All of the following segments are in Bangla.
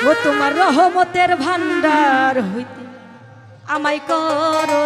ও তোমার রহমতের ভান্ডার হইতে আমায় করো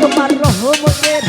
তোমার রহমতের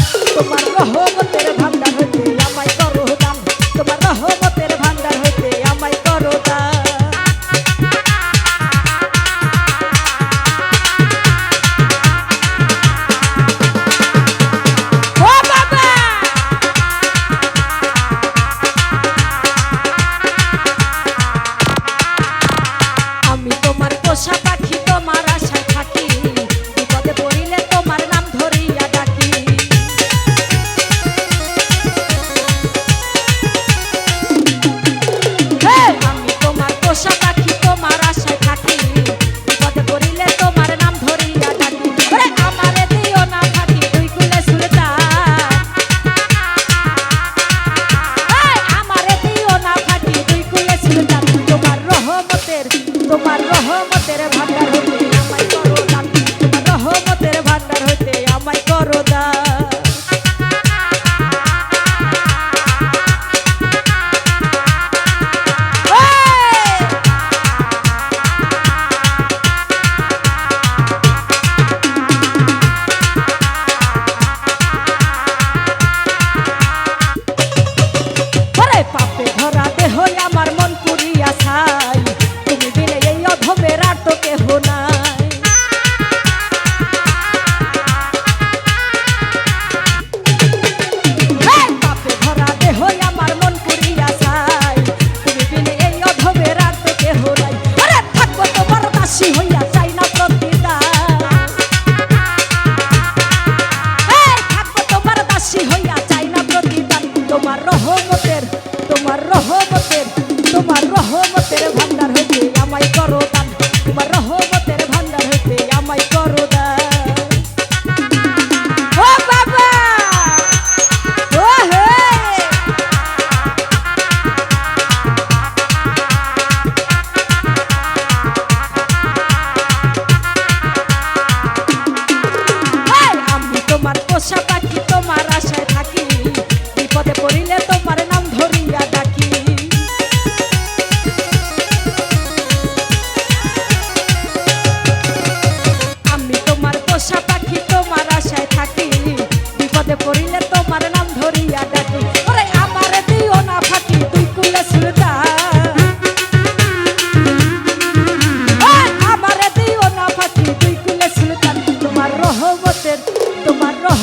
করো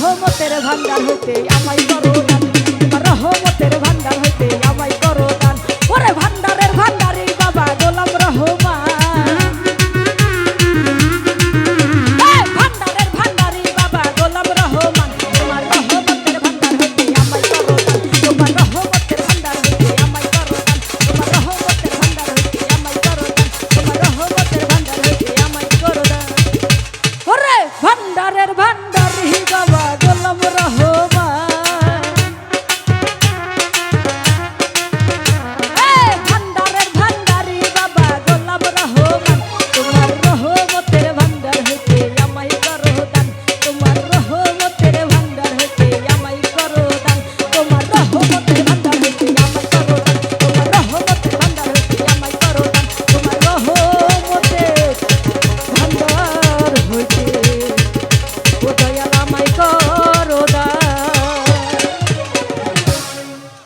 রহমতের ভান্ডার হইতে আমায় করো রহমতের ভান্ডার হইতে